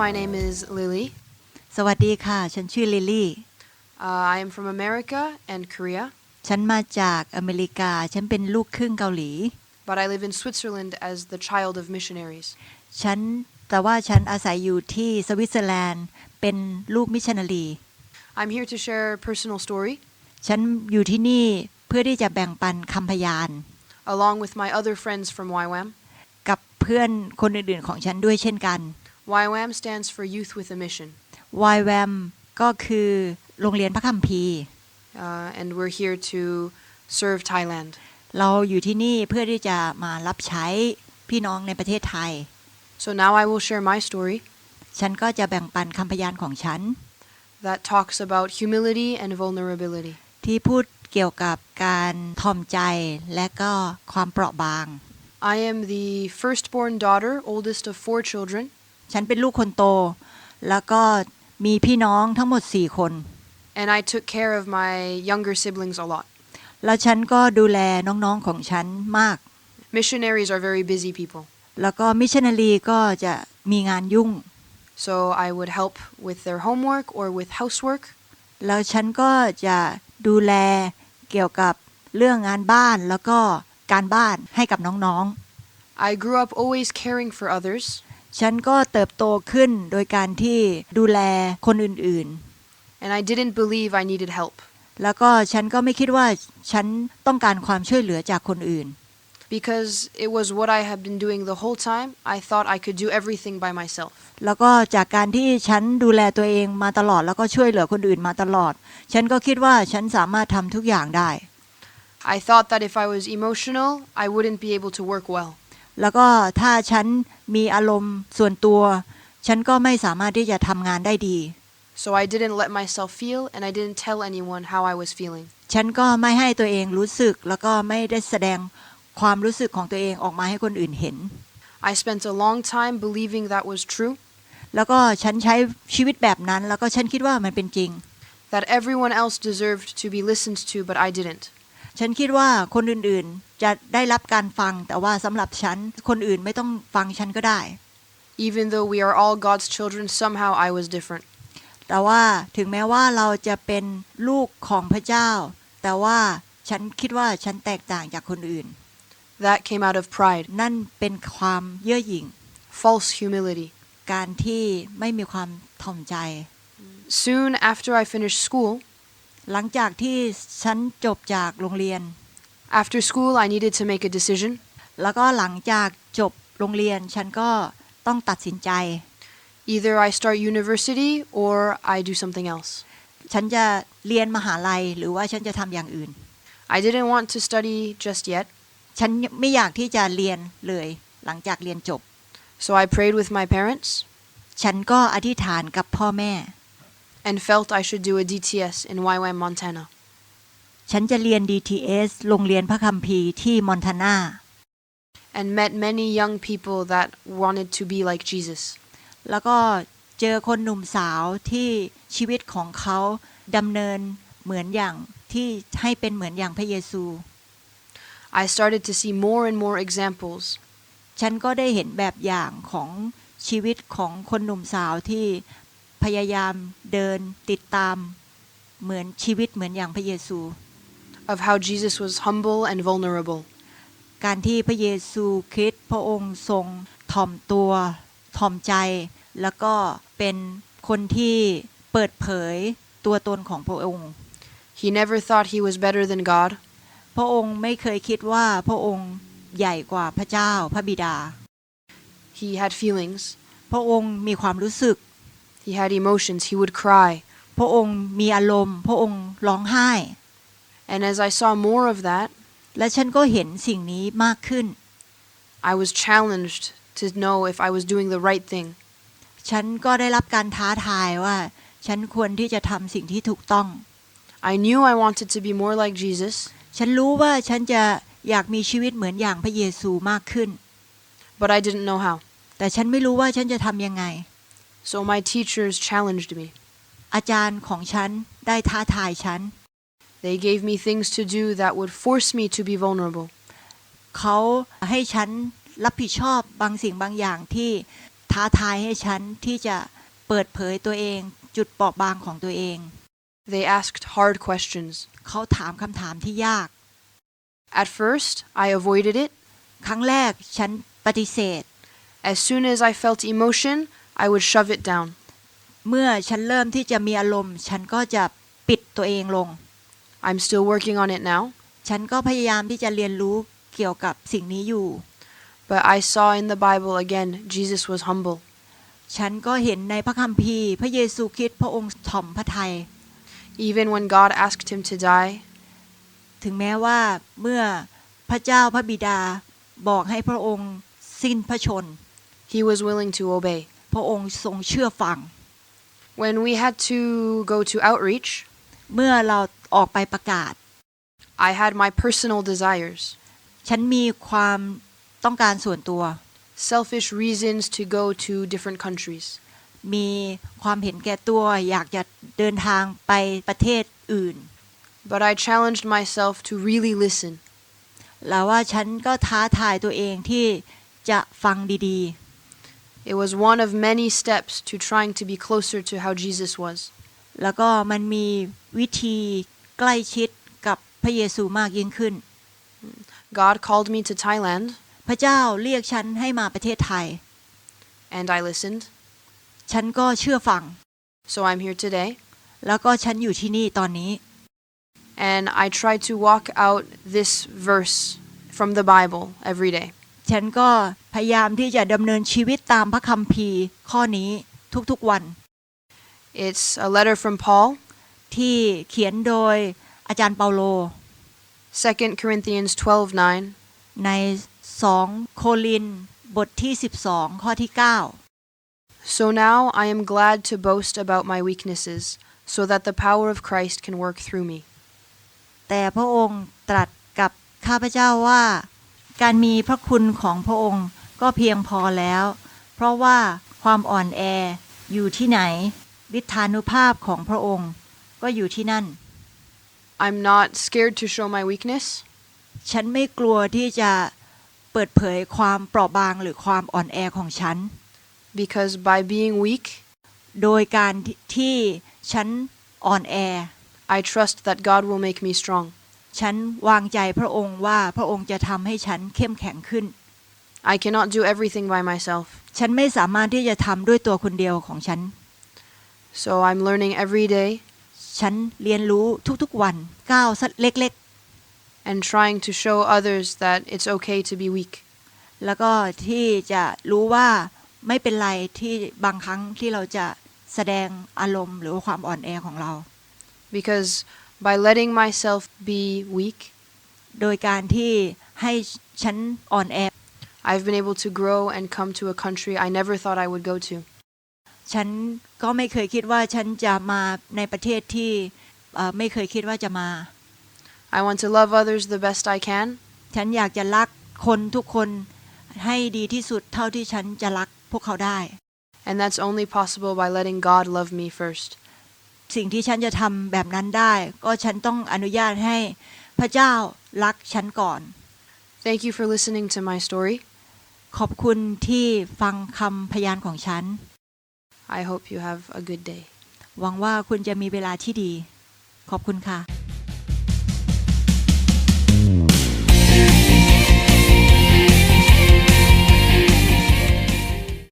my name is Lily. สวัสดีค่ะ ฉันชื่อลิลลี่ Uh, I am from America and Korea, ฉันมาจากอเมริกา ฉันเป็นลูกครึ่งเกาหลี but I live in Switzerland as the child of missionaries. ฉันแต่ว่าฉันอาศัยอยู่ที่สวิตเซอร์แลนด์ เป็นลูกมิชชันนารี I'm here to share a personal story ฉันอยู่ที่นี่เพื่อที่จะแบ่งปันคำพยาน along with my other friends from YWAM. กับเพื่อนคนอื่นๆของฉันด้วยเช่นกัน YWAM stands for Youth with a Mission, YWAM ก็คือโรงเรียนพระคัมภีร์ uh, and we're here to serve Thailand. เราอยู่ที่นี่เพื่อที่จะมารับใช้พี่น้องในประเทศไทย So now I will share my story ฉันก็จะแบ่งปันคำพยานของฉัน that talks about humility and vulnerability. ที่พูดเกี่ยวกับการทอมใจและก็ความเปราะบาง I am the firstborn daughter, oldest of four children, ฉันเป็นลูกคนโต แล้วก็มีพี่น้องทั้งหมดสี่คน and I took care of my younger siblings a lot. แล้วฉันก็ดูแลน้องๆของฉันมาก Missionaries are very busy people. แล้วก็มิชชันนารีก็จะมีงานยุ่ง So I would help with their homework or with housework. แล้วฉันก็จะดูแลเกี่ยวกับเรื่องงานบ้านแล้วก็การบ้านให้กับน้อง I grew up always caring for others, ๆ ฉันก็เติบโตขึ้นโดยการที่ดูแลคนอื่น and I didn't believe I needed help ๆ แล้วก็ฉันก็ไม่คิดว่าฉันต้องการความช่วยเหลือจากคนอื่น because it was what I had been doing the whole time. I thought I could do everything by myself. แล้วก็จากการที่ฉันดูแลตัวเองมาตลอด แล้วก็ช่วยเหลือคนอื่นมาตลอด ฉันก็คิดว่าฉันสามารถทำทุกอย่างได้ I thought that if I was emotional, I wouldn't be able to work well. แล้วก็ถ้าฉันมีอารมณ์ส่วนตัว ฉันก็ไม่สามารถที่จะทำงานได้ดี So I didn't let myself feel and I didn't tell anyone how I was feeling. ฉันก็ไม่ให้ตัวเองรู้สึกแล้วก็ไม่ได้แสดงความรู้สึกของตัวเองออกมาให้คนอื่นเห็น I spent a long time believing that was true, แล้วก็ฉันใช้ชีวิตแบบนั้น แล้วก็ฉันคิดว่ามันเป็นจริง that everyone else deserved to be listened to, but I didn't. ฉันคิดว่าคนอื่นๆ จะได้รับการฟัง แต่ว่าสำหรับฉัน คนอื่นไม่ต้องฟังฉันก็ได้ Even though we are all God's children, somehow I was different. แต่ว่าถึงแม้ว่าเราจะเป็นลูกของพระเจ้า แต่ว่าฉันคิดว่าฉันแตกต่างจากคนอื่น That came out of pride, นั่นเป็นความเย่อหยิ่ง false humility. การที่ไม่มีความถ่อมใจ Soon after I finished school, หลังจากที่ฉันจบจากโรงเรียน after school I needed to make a decision. แล้วก็หลังจากจบโรงเรียนฉันก็ต้องตัดสินใจ Either I start university or I do something else. ฉันจะเรียนมหาลัยหรือว่าฉันจะทำอย่างอื่น I didn't want to study just yet, ฉันไม่อยากที่จะเรียนเลยหลังจากเรียนจบ so I prayed with my parents ฉันก็อธิษฐานกับพ่อแม่ and felt I should do a DTS in YWAM, Montana. ฉันจะเรียน DTS โรงเรียนพระคัมภีร์ที่มอนทานา and met many young people that wanted to be like Jesus. แล้วก็เจอคนหนุ่มสาวที่ชีวิตของเขาดำเนินเหมือนอย่างที่ให้เป็นเหมือนอย่างพระเยซู I started to see more and more examples ฉันก็ได้เห็นแบบอย่างของชีวิตของคนหนุ่มสาวที่ พยายามเดินติดตามเหมือนชีวิตเหมือนอย่างพระเยซู of how Jesus was humble and vulnerable. การที่พระเยซูคริสต์พระองค์ทรงถ่อมตัวถ่อมใจ แล้วก็เป็นคนที่เปิดเผยตัวตนของพระองค์ He never thought he was better than God. พระองค์ไม่เคยคิดว่าพระองค์ใหญ่กว่าพระเจ้าพระบิดา He had feelings, พระองค์มีความรู้สึก he had emotions, he would cry. พระองค์มีอารมณ์ พระองค์ร้องไห้ And as I saw more of that, และฉันก็เห็นสิ่งนี้มากขึ้น I was challenged to know if I was doing the right thing. ฉันก็ได้รับการท้าทายว่า ฉันควรที่จะทำสิ่งที่ถูกต้อง I knew I wanted to be more like Jesus, ฉันรู้ว่าฉันจะอยากมีชีวิตเหมือนอย่างพระเยซูมากขึ้น but I didn't know how. แต่ฉันไม่รู้ว่าฉันจะทำยังไง So my teachers challenged me. อาจารย์ของฉันได้ท้าทายฉัน They gave me things to do that would force me to be vulnerable. เขาให้ฉันรับผิดชอบบางสิ่งบางอย่างที่ ท้าทายให้ฉันที่จะเปิดเผยตัวเอง จุดเปราะบางของตัวเอง They asked hard questions. เขาถามคำถามที่ยาก At first, I avoided it. ครั้งแรกฉันปฏิเสธ As soon as I felt emotion, I would shove it down. เมื่อฉันเริ่มที่จะมีอารมณ์ ฉันก็จะปิดตัวเองลง I'm still working on it now, ฉันก็พยายามที่จะเรียนรู้เกี่ยวกับสิ่งนี้อยู่ but I saw in the Bible again Jesus was humble. ฉันก็เห็นในพระคัมภีร์ พระเยซูคริสต์พระองค์ถ่อมพระทัย Even when God asked him to die, ถึงแม้ว่าเมื่อพระเจ้าพระบิดาบอกให้พระองค์สิ้นพระชน he was willing to obey. พระองค์ทรงเชื่อฟัง When we had to go to outreach, เมื่อเราออกไปประกาศ I had my personal desires, ฉันมีความต้องการส่วนตัว selfish reasons to go to different countries. มีความเห็นแก่ตัวอยากจะเดินทางไปประเทศอื่น But I challenged myself to really listen. แล้วว่าฉันก็ท้าทายตัวเองที่จะฟังดี It was one of many steps to trying to be closer to how Jesus was. ๆ แล้วก็มันมีวิธีใกล้ชิดกับพระเยซูมากยิ่งขึ้น God called me to Thailand, พระเจ้าเรียกฉันให้มาประเทศไทย and I listened. ฉันก็เชื่อฟัง So I'm here today. แล้วก็ฉันอยู่ที่นี่ตอนนี้ And I try to walk out this verse from the Bible every day. ฉันก็พยายามที่จะดำเนินชีวิตตามพระคัมภีร์ข้อนี้ทุกๆวัน It's a letter from Paul, ที่เขียนโดยอาจารย์เปาโล 2 Corinthians 12ใน 2 โคลินบทที่ 12 ข้อที่ 9 So now I am glad to boast about my weaknesses, so that the power of Christ can work through me. แต่พระองค์ตรัสกับข้าพเจ้าว่า การมีพระคุณของพระองค์ก็เพียงพอแล้ว เพราะว่าความอ่อนแออยู่ที่ไหนฤทธานุภาพของพระองค์ ก็อยู่ที่นั่น I'm not scared to show my weakness ฉันไม่กลัวที่จะเปิดเผยความเปราะบางหรือความอ่อนแอของฉัน because by being weak, โดยการที่ที่ฉันอ่อนแอ I trust that God will make me strong. ฉันวางใจพระองค์ว่าพระองค์จะทำให้ฉันเข้มแข็งขึ้น I cannot do everything by myself. ฉันไม่สามารถที่จะทำด้วยตัวคนเดียวของฉัน So I'm learning every day ฉันเรียนรู้ทุกๆวันก้าวสักเล็ก and trying to show others that it's okay to be weak. ๆแล้วก็ที่จะรู้ว่าไม่เป็นไรที่บางครั้งที่เราจะแสดงอารมณ์หรือว่าความอ่อนแอของเรา Because by letting myself be weak, โดยการที่ให้ฉันอ่อนแอ I've been able to grow and come to a country I never thought I would go to. ฉันก็ไม่เคยคิดว่าฉันจะมาในประเทศที่เอ่อไม่เคยคิดว่าจะมา I want to love others the best I can, ฉันอยากจะรักคนทุกคนให้ดีที่สุดเท่าที่ฉันจะรักพวกเขาได้ and that's only possible by letting God love me first. สิ่งที่ฉันจะทำแบบนั้นได้ ก็ฉันต้องอนุญาตให้พระเจ้ารักฉันก่อน Thank you for listening to my story. ขอบคุณที่ฟังคำพยานของฉัน I hope you have a good day. หวังว่าคุณจะมีเวลาที่ดี ขอบคุณค่ะ